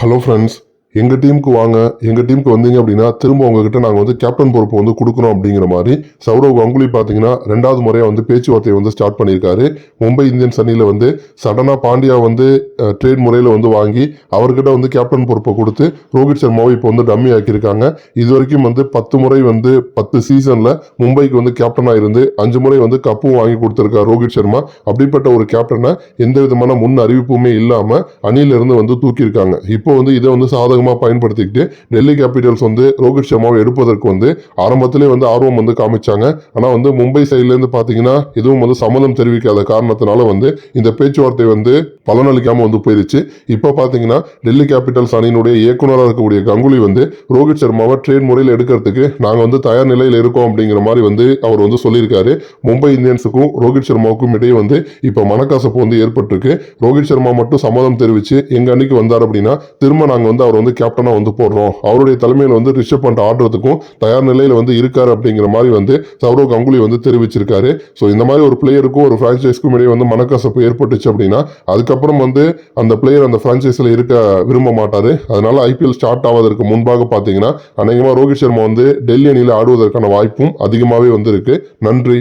Hello friends எங்கள் டீமுக்கு வாங்க எங்கள் டீமுக்கு வந்தீங்க அப்படின்னா திரும்ப உங்ககிட்ட நாங்கள் வந்து கேப்டன் பொறுப்பு வந்து கொடுக்குறோம் அப்படிங்கிற மாதிரி சௌரவ் கங்குலி பார்த்தீங்கன்னா ரெண்டாவது முறையாக வந்து பேச்சுவார்த்தையை வந்து ஸ்டார்ட் பண்ணியிருக்காரு. மும்பை இந்தியன்ஸ் அணியில் வந்து சடனாக பாண்டியா வந்து ட்ரேட் முறையில் வந்து வாங்கி அவர்கிட்ட வந்து கேப்டன் பொறுப்பை கொடுத்து ரோஹித் சர்மாவை இப்போ வந்து டம்மி ஆக்கியிருக்காங்க. இது வரைக்கும் வந்து பத்து முறை வந்து பத்து சீசனில் மும்பைக்கு வந்து கேப்டனாக இருந்து அஞ்சு முறை வந்து கப்பும் வாங்கி கொடுத்துருக்காரு ரோஹித் சர்மா. அப்படிப்பட்ட ஒரு கேப்டனை எந்த விதமான முன் அறிவிப்புமே இல்லாமல் அணியிலிருந்து வந்து தூக்கியிருக்காங்க. இப்போ வந்து இதை வந்து சாதகமாக பயன்படுத்திக்கிட்டு டெல்லி கேபிட்டல்ஸ் வந்து ரோஹித் சர்மாவை எடுப்பதற்கு வந்து ஆரம்பத்திலே வந்து ஆர்வம் வந்து காமிச்சாங்க. ஆனால் வந்து மும்பை சைட்லேருந்து பார்த்தீங்கன்னா எதுவும் வந்து சம்மதம் தெரிவிக்காத காரணத்தினால வந்து இந்த பேச்சுவார்த்தை வந்து பலனளிக்காமல் வந்து போயிருச்சு. இப்போ பார்த்தீங்கன்னா டெல்லி கேபிட்டல்ஸ் அணியினுடைய இயக்குனராக இருக்கக்கூடிய கங்குலி வந்து ரோஹித் சர்மாவை ட்ரேட் முறையில் எடுக்கிறதுக்கு நாங்கள் வந்து தயார் நிலையில் இருக்கோம் அப்படிங்கிற மாதிரி வந்து அவர் வந்து சொல்லியிருக்காரு. மும்பை இந்தியன்ஸுக்கும் ரோஹித் சர்மாவுக்கும் இடையே வந்து இப்போ மனக்கசப்பு வந்து ஏற்பட்டிருக்கு. ரோஹித் சர்மா மட்டும் சம்மதம் தெரிவித்து எங்கள் அணிக்கு வந்தார் அப்படின்னா திரும்ப நாங்கள் வந்து அவர் வந்து வந்து கேப்டனாக வந்து போடுறோம். அவருடைய தலைமையில் வந்து ரிஷப் பண்ட் ஆடுறதுக்கும் தயார் நிலையில் வந்து இருக்காரு அப்படிங்கிற மாதிரி வந்து சௌரவ் கங்குலி வந்து தெரிவிச்சிருக்காரு. ஸோ இந்த மாதிரி ஒரு பிளேயருக்கும் ஒரு ஃப்ரான்ச்சைஸ்க்கும் இடையே வந்து மனக்கசப்பு ஏற்பட்டுச்சு அப்படின்னா அதுக்கப்புறம் வந்து அந்த பிளேயர் அந்த ஃப்ரான்ச்சைஸில் இருக்க விரும்ப மாட்டார். அதனால ஐபிஎல் ஸ்டார்ட் ஆவதற்கு முன்பாக பார்த்தீங்கன்னா அநேகமாக ரோஹித் சர்மா வந்து டெல்லி அணியில் ஆடுவதற்கான வாய்ப்பும் அதிகமாகவே வந்து இருக்கு நன்றி.